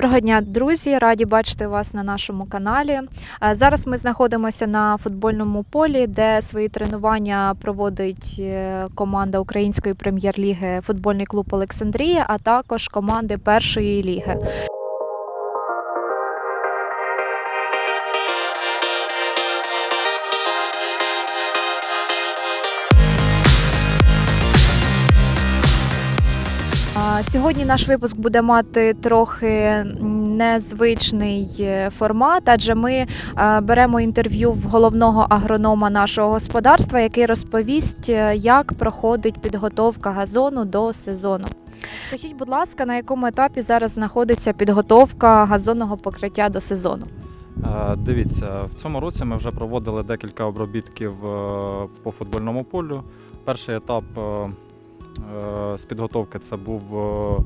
Доброго дня, друзі! Раді бачити вас на нашому каналі. Е, Зараз ми знаходимося на футбольному полі, де свої тренування проводить е, команда Української прем'єр-ліги футбольний клуб Олександрія, а також команди першої ліги. Сьогодні наш випуск буде мати трохи незвичний е, формат, адже ми е, беремо інтерв'ю в головного агронома нашого господарства, який розповість, е, як проходить підготовка газону до сезону. Скажіть, будь ласка, на якому етапі зараз знаходиться підготовка газонного покриття до сезону? Дивіться, в цьому році ми вже проводили декілька обробітків по футбольному полю. Перший етап з підготовки це був е,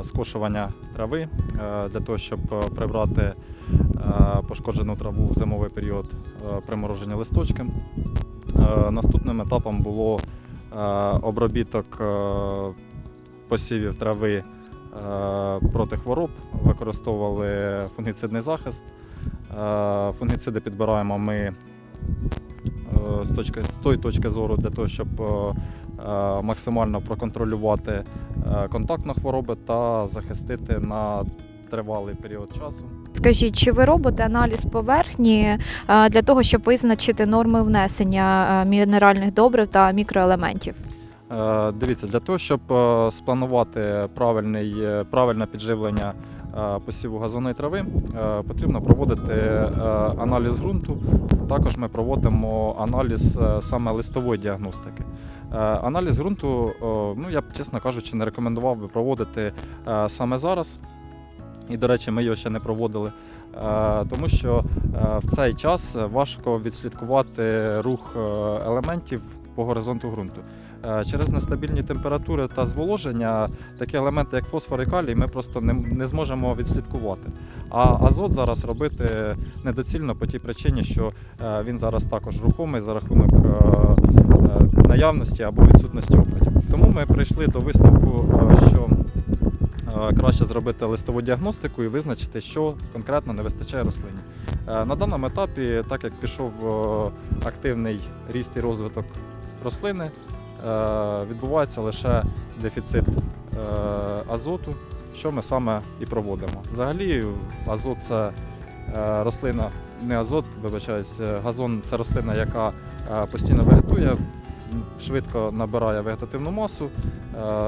е, скошування трави е, для того, щоб е, прибрати е, пошкоджену траву в зимовий період е, приморожені листочки. Е, Наступним етапом було е, обробіток е, посівів трави е, проти хвороб, використовували фунгіцидний захист. Е, Фунгіциди підбираємо ми е, з, точки, з тої точки зору для того, щоб е, е, максимально проконтролювати е, контакт на хвороби та захистити на тривалий період часу. Скажіть, чи ви робите аналіз поверхні е, для того, щоб визначити норми внесення е, мінеральних добрив та мікроелементів? Е, Дивіться, для того, щоб е, спланувати е, правильне підживлення е, посіву газонної трави, е, потрібно проводити е, аналіз ґрунту. Також ми проводимо аналіз е, саме листової діагностики. Е, Аналіз ґрунту, е, ну я б чесно кажучи, не рекомендував би проводити е, саме зараз. І, до речі, ми його ще не проводили, е, тому що е, в цей час важко відслідкувати рух е, елементів по горизонту ґрунту. Е, Через нестабільні температури та зволоження такі елементи, як фосфор і калій, ми просто не, не зможемо відслідкувати. А азот зараз робити недоцільно по тій причині, що е, він зараз також рухомий за рахунок е, е, наявності або відсутності опадів. Тому ми прийшли до висновку, е, що е, краще зробити листову діагностику і визначити, що конкретно не вистачає рослині. Е, На даному етапі, так як пішов е, активний ріст і розвиток рослини, е, відбувається лише дефіцит азоту, що ми саме і проводимо. Взагалі, азот це рослина, не азот, вибачаюсь, газон це рослина, яка постійно вегетує, швидко набирає вегетативну масу,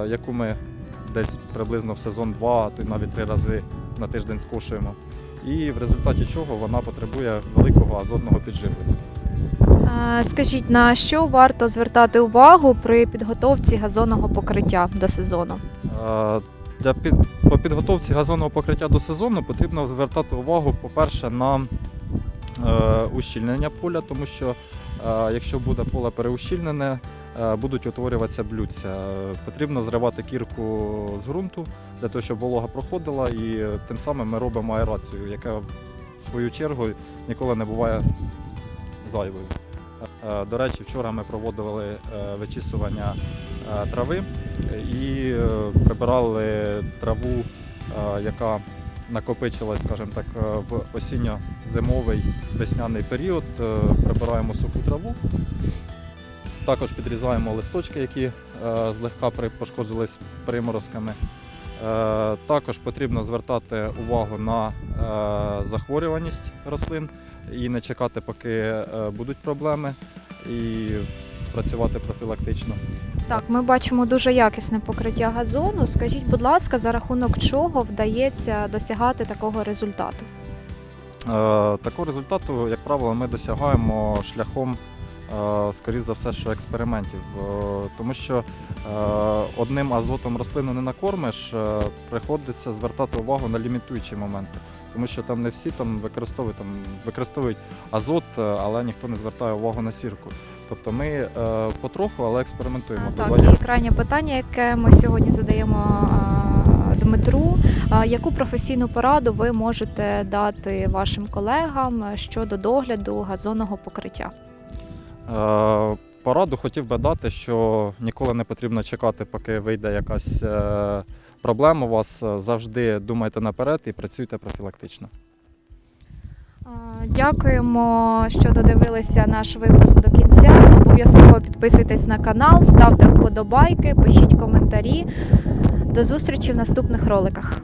яку ми десь приблизно в сезон 2, а то й навіть три рази на тиждень скошуємо. І в результаті чого вона потребує великого азотного підживлення. Скажіть, на що варто звертати увагу при підготовці газонного покриття до сезону? Для під, по підготовці газонного покриття до сезону потрібно звертати увагу, по-перше, на е, ущільнення поля, тому що е, якщо буде поле переущільнене, будуть утворюватися блюдця. Е, Потрібно зривати кірку з ґрунту для того, щоб волога проходила, і е, тим самим ми робимо аерацію, яка в свою чергу ніколи не буває зайвою. Е, До речі, вчора ми проводили е, вичісування е, трави і е, прибирали траву, е, яка накопичилась, скажімо так, е, в осінньо-зимовий весняний період. Е, Прибираємо суху траву. Також підрізаємо листочки, які е, злегка пошкоджились приморозками. Е, Також потрібно звертати увагу на е, захворюваність рослин і не чекати, поки будуть проблеми, і працювати профілактично. Так, ми бачимо дуже якісне покриття газону. Скажіть, будь ласка, за рахунок чого вдається досягати такого результату? Такого результату, як правило, ми досягаємо шляхом, скоріш за все, що експериментів. Е, Тому що е, одним азотом рослину не накормиш, е, приходиться звертати увагу на лімітуючі моменти. Тому що там не всі там використовують, там, використовують азот, е, але ніхто не звертає увагу на сірку. Тобто ми е, потроху, але експериментуємо. Так, Буває- і крайнє питання, яке ми сьогодні задаємо а, Дмитру. А, Яку професійну пораду ви можете дати вашим колегам щодо догляду газонного покриття? Е, Пораду хотів би дати, що ніколи не потрібно чекати, поки вийде якась е, проблем у вас, завжди думайте наперед і працюйте профілактично. Дякуємо, що додивилися наш випуск до кінця. Обов'язково підписуйтесь на канал, ставте вподобайки, пишіть коментарі. До зустрічі в наступних роликах.